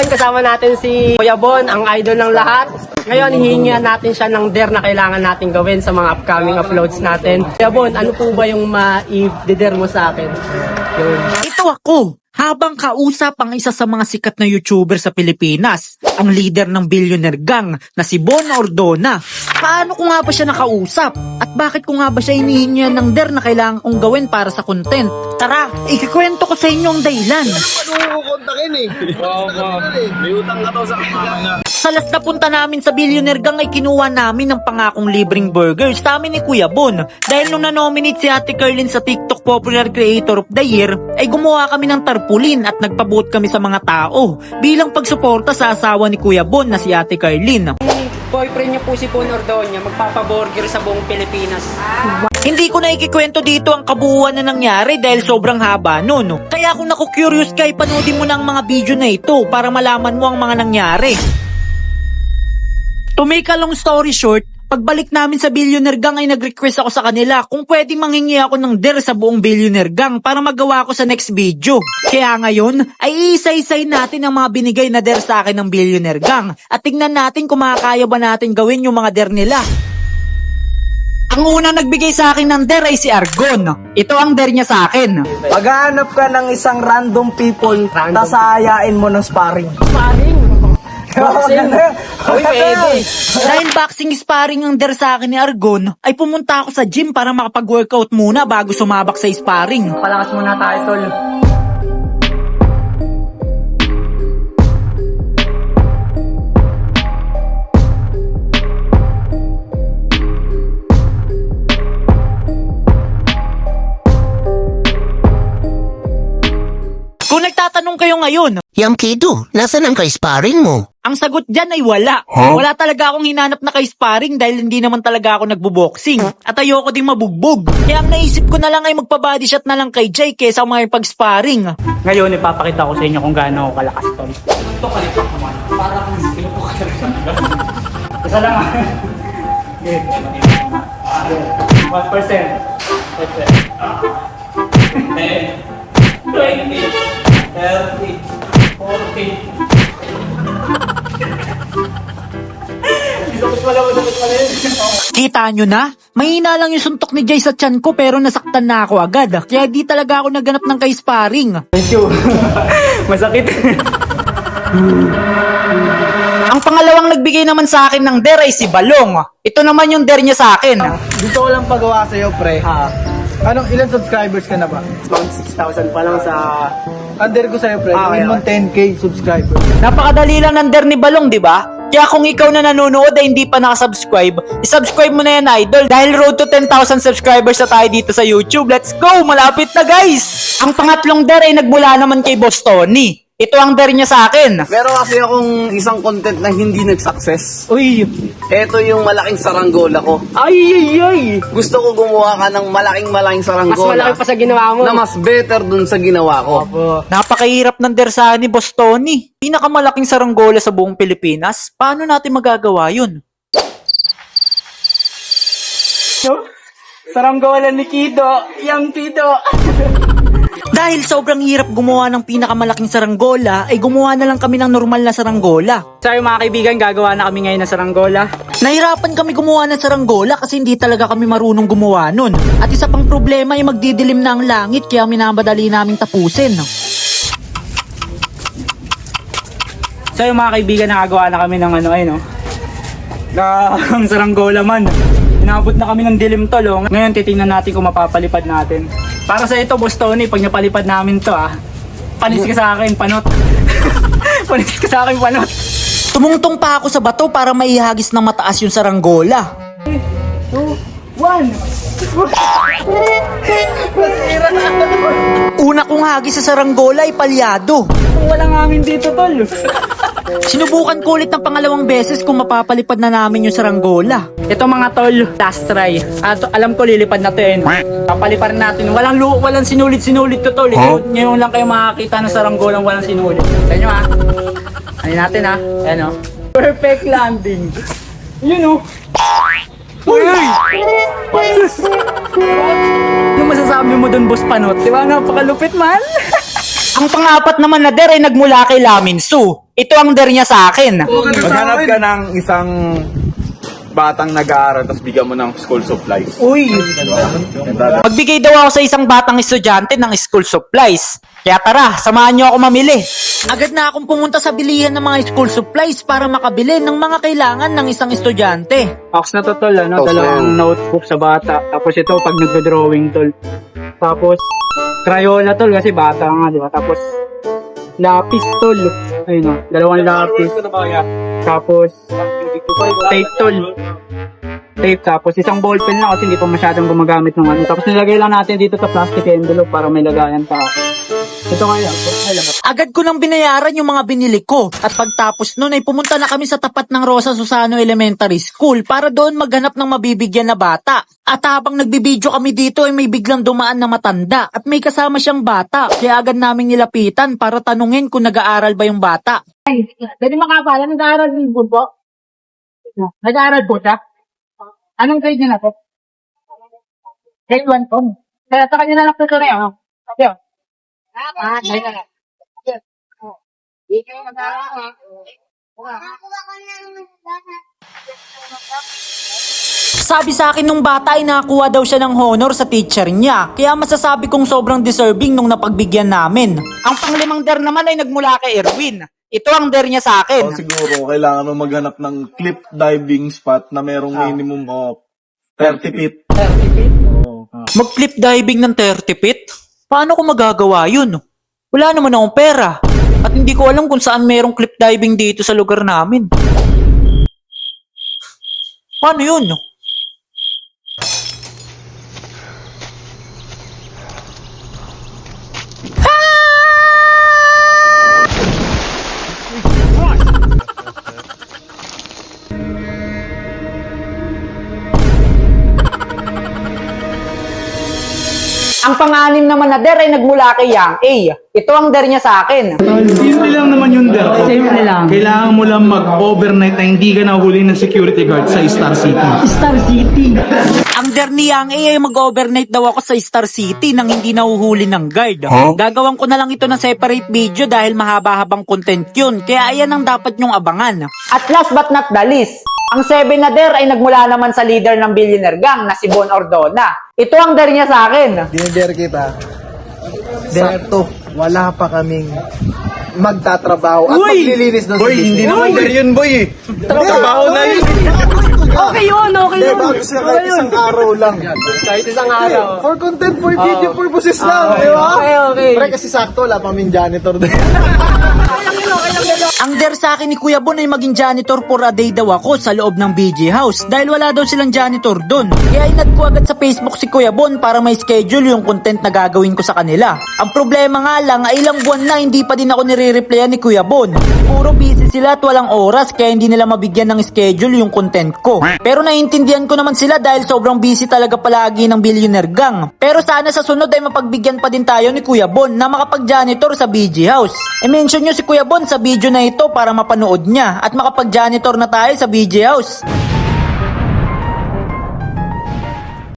Ngayon, kasama natin si Kuya Bon, ang idol ng lahat. Ngayon, hihingihan natin siya ng dare na kailangan natin gawin sa mga upcoming uploads natin. Kuya Bon, ano po ba yung ma-i-dare mo sa akin? Yun. Ito ako, habang kausap ang isa sa mga sikat na YouTuber sa Pilipinas, ang leader ng billionaire gang na si Bon Ordona. Paano ko nga ba siya nakausap? At bakit ko nga ba siya hinihingihan ng der na kailangan kong gawin para sa content? Tara, ikikwento ko sa inyo ang dahilan. Ano ko kontakin eh? May utang na to sa kanila. Sa last na punta namin sa Billionaire Gang ay kinuha namin ng pangakong libreng burgers sa amin ni Kuya Bon. Dahil nung na-nominate si Ate Carlin sa TikTok Popular Creator of the Year, ay gumawa kami ng tarpulin at nagpabuot kami sa mga tao bilang pagsuporta sa asawa ni Kuya Bon na si Ate Carlin. Boyfriend niya po si Bon Ordonia, magpapaburger sa buong Pilipinas. Hindi ko na ikikwento dito ang kabuuan na nangyari dahil sobrang haba nun. Kaya kung naku-curious ka, panoodin mo na ang mga video na ito para malaman mo ang mga nangyari. To make a long story short, pagbalik namin sa Billionaire Gang ay nag-request ako sa kanila kung pwede manghingi ako ng der sa buong Billionaire Gang para magawa ko sa next video. Kaya ngayon, ay isa-isay natin ang mga binigay na der sa akin ng Billionaire Gang at tingnan natin kung makakaya ba natin gawin yung mga der nila. Ang unang nagbigay sa akin ng der ay si Argon. Ito ang der niya sa akin. Maghahanap ka ng isang random people, Random tas aayain mo ng sparring. Paring! Boxing! Uy, pwede! Dahil boxing sparring ang der sa akin ni Argon, ay pumunta ako sa gym para makapag-workout muna bago sumabak sa sparring. Palakas muna tayo, Sol. Kung nagtatanong kayo ngayon, Yam Kido, nasan ang ka-sparring mo? ang sagot dyan ay wala. Wala talaga akong hinanap na kay-sparring dahil hindi naman talaga ako nagbo-boxing. At ayoko ding mabugbog. Kaya ang naisip ko na lang ay magpa-body shot na lang kay Jay kesa mga pag-sparring. Ngayon, ipapakita ko sa inyo kung gaano ako kalakas tol. Ito kalipak naman. Para kung sinupo ka rin Isa lang ah. Good. 1%. 10, 20, 30, 40. Isapit pala, isapit pala yun. Kita nyo na? Mahina lang yung suntok ni Jay sa tiyan ko pero nasaktan na ako agad. Kaya di talaga ako naganap ng kay-sparring. Thank you. Masakit. Ang pangalawang nagbigay naman sa akin ng der ay si Balong. Ito naman yung der niya sa akin. Dito ko lang pagawa sa'yo, pre. Anong ilan subscribers ka na ba? Mga 6,000 pa lang sa... Under ko sa'yo, pre. Ah, okay. 10k subscribers. Napakadali lang ng der ni Balong, di ba? Kaya kung ikaw na nanonood ay hindi pa nakasubscribe, isubscribe mo na yan, idol. Dahil road to 10,000 subscribers na tayo dito sa YouTube. Let's go! Malapit na, guys! Ang pangatlong der ay nagmula naman kay Boss Tony. Ito ang der niya sa akin. Meron kasi akong isang content na hindi nag-success. Uy! Ito yung malaking saranggola ko. Ay, ay, ay! Gusto ko gumawa ka ng malaking malaking Mas saranggola. malaki pa sa ginawa mo. na mas better dun sa ginawa ko. Opo. Napakahirap ng der sa ni Boss Tony. Pinakamalaking saranggola sa buong Pilipinas. Paano natin magagawa yun? Saranggola ni Kido. Yang Kido. Dahil sobrang hirap gumawa ng pinakamalaking saranggola, ay gumawa na lang kami ng normal na saranggola. So yung mga kaibigan, gagawa na kami ngayon ng saranggola. Nahirapan kami gumawa ng saranggola kasi hindi talaga kami marunong gumawa nun. At isa pang problema ay magdidilim na ang langit kaya minamadali naming tapusin. So yung mga kaibigan, nakagawa na kami ng ano, ayun oh. Ng saranggola man. Inabot na kami ng dilim tol oh. Ngayon titingnan natin kung mapapalipad natin. Para sa ito, Boss Tony, pag napalipad namin to ah. Panis ka sa akin, panot. Panis ka sa akin, panot. Tumungtong pa ako sa bato para maihagis ng mataas yung saranggola. One! Una kong hagis sa saranggola ay palyado. Walang hangin dito, tol. Sinubukan ko ulit ng pangalawang beses kung mapapalipad na namin yung saranggola. Ito mga tol, last try. At alam ko lilipad na to yun. Papaliparin natin. Walang lu walang sinulit-sinulit to tol. Huh? Ngayon lang kayo makakita ng saranggolang walang sinulit. Sa inyo ha. Ano natin ha. Ayan o. Perfect landing. Yun o. Uy! Ano masasabi mo dun, Boss Panot? Di ba? Napakalupit man. Ang pang-apat naman na der ay nagmula kay Lamin Su. Ito ang der niya sa akin. Maghanap ka ng isang batang nag-aaral tapos bigyan mo ng school supplies. Uy! Magbigay daw ako sa isang batang estudyante ng school supplies. Kaya tara, samahan niyo ako mamili. Agad na akong pumunta sa bilihan ng mga school supplies para makabili ng mga kailangan ng isang estudyante. Box na to tol, ano, dalawang notebook sa bata. Tapos ito pag nagdo-drawing tol. Tapos Crayola tol kasi bata nga, di ba? Tapos lapis tol. Ayun o, dalawang lapis. Tapos tape tol. Tape tapos isang ballpen lang kasi hindi pa masyadong gumagamit ng ano. Tapos nilagay lang natin dito sa plastic envelope para may lagayan pa. Ito nga yan. Ay, lang. Agad ko nang binayaran yung mga binili ko at pagtapos nun ay pumunta na kami sa tapat ng Rosa Susano Elementary School para doon maghanap ng mabibigyan na bata. At habang nagbibideo kami dito ay may biglang dumaan na matanda at may kasama siyang bata kaya agad namin nilapitan para tanungin kung nag-aaral ba yung bata. Pwede makapala, nag-aaral din po po. Nag-aaral po siya. Anong grade niya na po? Grade 1 po. Kaya sa kanya na lang tutuloy ako. Okay. Ah, grade na lang. Ikaw nag-aaral. Sabi sa akin nung bata ay nakakuha daw siya ng honor sa teacher niya. Kaya masasabi kong sobrang deserving nung napagbigyan namin. Ang panglimang der naman ay nagmula kay Erwin. Ito ang der niya sa akin. siguro, kailangan mo maghanap ng cliff diving spot na merong minimum of 30 feet. Mag-clip diving ng 30 feet? Paano ko magagawa yun? Wala naman akong pera. At hindi ko alam kung saan merong clip diving dito sa lugar namin. Paano yun? Ang panganim naman na der ay nagmula kay Yang A. Ito ang der niya sa akin. Simple lang naman yun, Der. Simple lang. Kailangan mo lang mag-overnight na hindi ka nahuli ng security guard sa Star City. Star City. Ang der ni Yang A ay mag-overnight daw ako sa Star City nang hindi nahuhuli ng guard. Gagawan ko na lang ito ng separate video dahil mahaba-habang content yun. Kaya ayan ang dapat nyong abangan. At last but not the least, ang 7 na der ay nagmula naman sa leader ng Billionaire Gang na si Bon Ordona. Ito ang der niya sa akin. Dinider kita. Sakto, wala pa kaming magtatrabaho at maglilinis ng Boy, hindi naman ganyan yun, boy. Trabaho na yun. Okay yun, okay yun. bago sila kahit isang araw lang. Kahit isang araw. For content, for video purposes lang, di ba? Okay, okay. Pre, kasi sakto, wala pa kaming janitor din. Ang der sa akin ni Kuya Bon ay maging janitor for a day daw ako sa loob ng BG House dahil wala daw silang janitor doon. Kaya inad ko agad sa Facebook si Kuya Bon para may schedule yung content na gagawin ko sa kanila. Ang problema nga lang ay ilang buwan na hindi pa din ako nire-replyan ni Kuya Bon. Puro busy sila at walang oras kaya hindi nila mabigyan ng schedule yung content ko. Pero naiintindihan ko naman sila dahil sobrang busy talaga palagi ng Billionaire Gang. Pero sana sa sunod ay mapagbigyan pa din tayo ni Kuya Bon na makapag-janitor sa BG House. I-mention nyo si Kuya Bon sa video na ito para mapanood niya at makapag-janitor na tayo sa BG House.